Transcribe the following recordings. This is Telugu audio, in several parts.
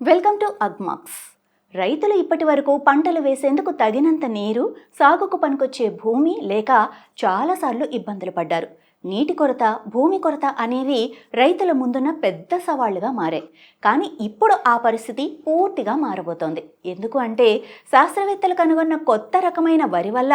Welcome to Agmax. రైతులు ఇప్పటి వరకు పంటలు వేసేందుకు తగినంత నీరు సాగుకు పనికొచ్చే భూమి లేక చాలాసార్లు ఇబ్బందులు పడ్డారు. నీటి కొరత భూమి కొరత అనేవి రైతుల ముందున్న పెద్ద సవాళ్ళుగా మారాయి. కానీ ఇప్పుడు ఆ పరిస్థితి పూర్తిగా మారబోతోంది. ఎందుకు అంటే శాస్త్రవేత్తలు కనుగొన్న కొత్త రకమైన వరి వల్ల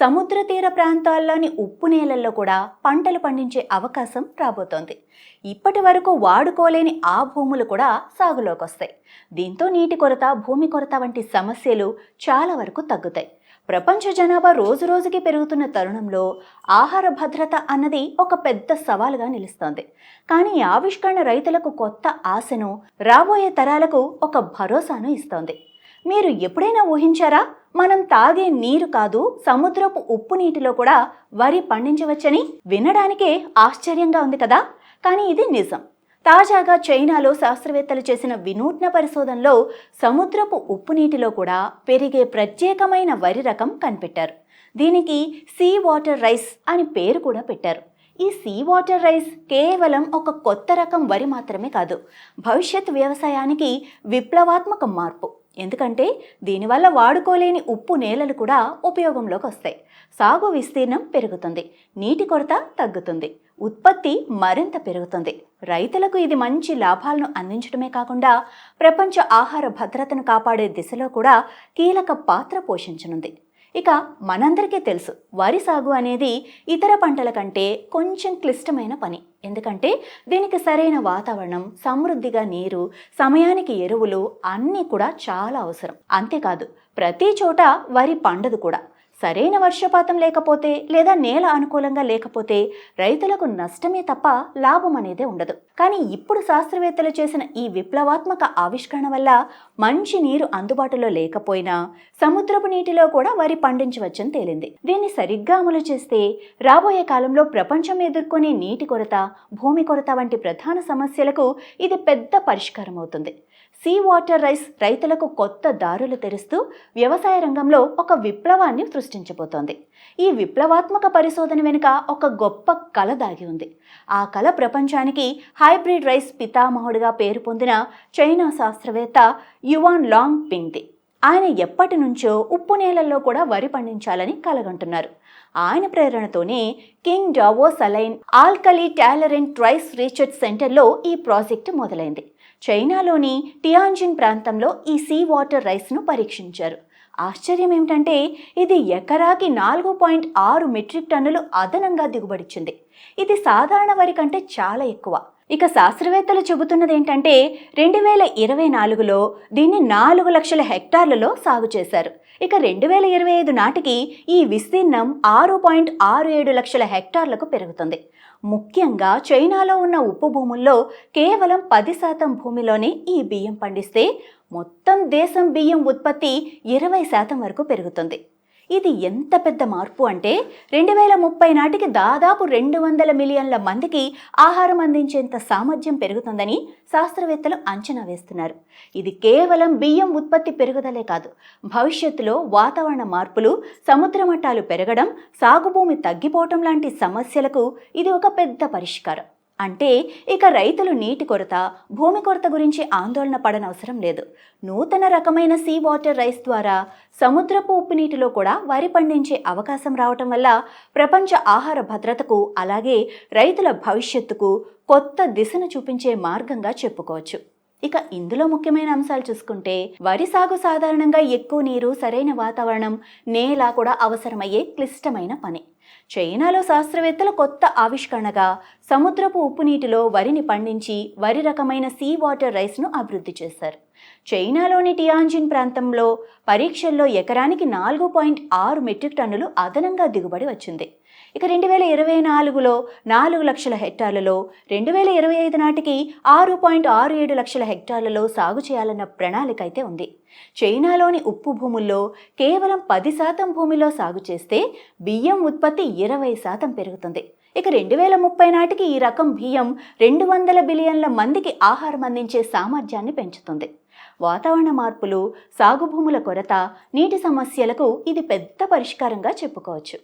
సముద్ర తీర ప్రాంతాల్లోని ఉప్పు నేలల్లో కూడా పంటలు పండించే అవకాశం రాబోతోంది. ఇప్పటి వరకు వాడుకోలేని ఆ భూములు కూడా సాగులోకి వస్తాయి దీంతో నీటి కొరత భూమి కొరత వంటి సమస్యలు చాలా వరకు తగ్గుతాయి. ప్రపంచ జనాభా రోజు రోజుకి పెరుగుతున్న తరుణంలో ఆహార భద్రత అన్నది ఒక పెద్ద సవాలుగా నిలుస్తోంది. కానీ ఈ ఆవిష్కరణ రైతులకు కొత్త ఆశను రాబోయే తరాలకు ఒక భరోసాను ఇస్తోంది. మీరు ఎప్పుడైనా ఊహించారా? మనం తాగే నీరు కాదు సముద్రపు ఉప్పు నీటిలో కూడా వరి పండించవచ్చని? వినడానికే ఆశ్చర్యంగా ఉంది కదా? కానీ ఇది నిజం. తాజాగా చైనాలో శాస్త్రవేత్తలు చేసిన వినూత్న పరిశోధనలో సముద్రపు ఉప్పు నీటిలో కూడా పెరిగే ప్రత్యేకమైన వరి రకం కనిపెట్టారు. దీనికి సీ వాటర్ రైస్ అని పేరు కూడా పెట్టారు. ఈ సీ వాటర్ రైస్ కేవలం ఒక కొత్త రకం వరి మాత్రమే కాదు భవిష్యత్ వ్యవసాయానికి విప్లవాత్మక మార్పు. ఎందుకంటే దీనివల్ల వాడుకోలేని ఉప్పు నేలలు కూడా ఉపయోగంలోకి వస్తాయి. సాగు విస్తీర్ణం పెరుగుతుంది నీటి కొరత తగ్గుతుంది ఉత్పత్తి మరింత పెరుగుతుంది. రైతులకు ఇది మంచి లాభాలను అందించడమే కాకుండా ప్రపంచ ఆహార భద్రతను కాపాడే దిశలో కూడా కీలక పాత్ర పోషించనుంది. ఇక మనందరికీ తెలుసు వరి సాగు అనేది ఇతర పంటల కంటే కొంచెం క్లిష్టమైన పని. ఎందుకంటే దీనికి సరైన వాతావరణం సమృద్ధిగా నీరు సమయానికి ఎరువులు అన్నీ కూడా చాలా అవసరం. అంతేకాదు ప్రతి చోట వరి పండదు కూడా. సరైన వర్షపాతం లేకపోతే లేదా నేల అనుకూలంగా లేకపోతే రైతులకు నష్టమే తప్ప లాభం అనేదే ఉండదు. కానీ ఇప్పుడు శాస్త్రవేత్తలు చేసిన ఈ విప్లవాత్మక ఆవిష్కరణ వల్ల మంచి నీరు అందుబాటులో లేకపోయినా సముద్రపు నీటిలో కూడా వరి పండించవచ్చని తేలింది. దీన్ని సరిగ్గా అమలు చేస్తే రాబోయే కాలంలో ప్రపంచం ఎదుర్కొనే నీటి కొరత భూమి కొరత వంటి ప్రధాన సమస్యలకు ఇది పెద్ద పరిష్కారం అవుతుంది సీ వాటర్ రైస్ రైతులకు కొత్త దారులు తెరుస్తూ వ్యవసాయ రంగంలో ఒక విప్లవాన్ని సృష్టించబోతోంది. ఈ విప్లవాత్మక పరిశోధన వెనుక ఒక గొప్ప కళ దాగి ఉంది. ఆ కళ ప్రపంచానికి హైబ్రిడ్ రైస్ పితామహుడిగా పేరు పొందిన చైనా శాస్త్రవేత్త యువాన్ లాంగ్ పింగ్ది. ఆయన ఎప్పటి నుంచో ఉప్పు నేలల్లో కూడా వరి పండించాలని కలగంటున్నారు. ఆయన ప్రేరణతోనే Qingdao saline alkali tolerant rice research సెంటర్లో ఈ ప్రాజెక్టు మొదలైంది. చైనాలోని టియాంజిన్ ప్రాంతంలో ఈ సీ వాటర్ రైస్ను పరీక్షించారు. ఆశ్చర్యం ఏమిటంటే ఇది ఎకరాకి నాలుగు పాయింట్ ఆరు మెట్రిక్ టన్నులు అదనంగా దిగుబడిచ్చింది. ఇది సాధారణ వరి కంటే చాలా ఎక్కువ. ఇక శాస్త్రవేత్తలు చెబుతున్నది ఏంటంటే రెండు వేల ఇరవై నాలుగులో దీన్ని నాలుగు లక్షల హెక్టార్లలో సాగు చేశారు. ఇక రెండు వేల ఇరవై ఐదు నాటికి ఈ విస్తీర్ణం ఆరు పాయింట్ ఆరు ఏడు లక్షల హెక్టార్లకు పెరుగుతుంది. ముఖ్యంగా చైనాలో ఉన్న ఉప్పు భూముల్లో కేవలం పది శాతం భూమిలోనే ఈ బియ్యం పండిస్తే మొత్తం దేశం బియ్యం ఉత్పత్తి ఇరవై శాతం వరకు పెరుగుతుంది. ఇది ఎంత పెద్ద మార్పు అంటే రెండు వేల ముప్పై నాటికి దాదాపు రెండు వందల మిలియన్ల మందికి ఆహారం అందించేంత సామర్థ్యం పెరుగుతుందని శాస్త్రవేత్తలు అంచనా వేస్తున్నారు. ఇది కేవలం బియ్యం ఉత్పత్తి పెరుగుదలే కాదు. భవిష్యత్తులో వాతావరణ మార్పులు సముద్ర మట్టాలు పెరగడం సాగుభూమి తగ్గిపోవటం లాంటి సమస్యలకు ఇది ఒక పెద్ద పరిష్కారం. అంటే ఇక రైతులు నీటి కొరత భూమి కొరత గురించి ఆందోళన పడనవసరం లేదు. నూతన రకమైన సీ వాటర్ రైస్ ద్వారా సముద్రపు ఉప్పు నీటిలో కూడా వరి పండించే అవకాశం రావటం వల్ల ప్రపంచ ఆహార భద్రతకు అలాగే రైతుల భవిష్యత్తుకు కొత్త దిశను చూపించే మార్గంగా చెప్పుకోవచ్చు. ఇక ఇందులో ముఖ్యమైన అంశాలు చూసుకుంటే వరి సాగు సాధారణంగా ఎక్కువ నీరు సరైన వాతావరణం నేల కూడా అవసరమయ్యే క్లిష్టమైన పని. చైనాలో శాస్త్రవేత్తలు కొత్త ఆవిష్కరణగా సముద్రపు ఉప్పు నీటిలో వరిని పండించి వరి రకమైన సీ వాటర్ రైస్ను అభివృద్ధి చేశారు. చైనాలోని టియాంజిన్ ప్రాంతంలో పరీక్షల్లో ఎకరానికి నాలుగు పాయింట్ ఆరు మెట్రిక్ టన్నులు అదనంగా దిగుబడి వచ్చింది. ఇక రెండు వేల ఇరవై నాలుగులో నాలుగు లక్షల హెక్టార్లలో రెండు వేల ఇరవై ఐదు నాటికి ఆరు పాయింట్ ఆరు ఏడు లక్షల హెక్టార్లలో సాగు చేయాలన్న ప్రణాళిక అయితే ఉంది. చైనాలోని ఉప్పు భూముల్లో కేవలం పది శాతం భూమిలో సాగు చేస్తే బియ్యం ఉత్పత్తి ఇరవై శాతం పెరుగుతుంది. ఇక రెండు వేల ముప్పై నాటికి ఈ రకం బియ్యం రెండు వందల బిలియన్ల మందికి ఆహారం అందించే సామర్థ్యాన్ని పెంచుతుంది. వాతావరణ మార్పులు సాగు భూముల కొరత నీటి సమస్యలకు ఇది పెద్ద పరిష్కారంగా చెప్పుకోవచ్చు.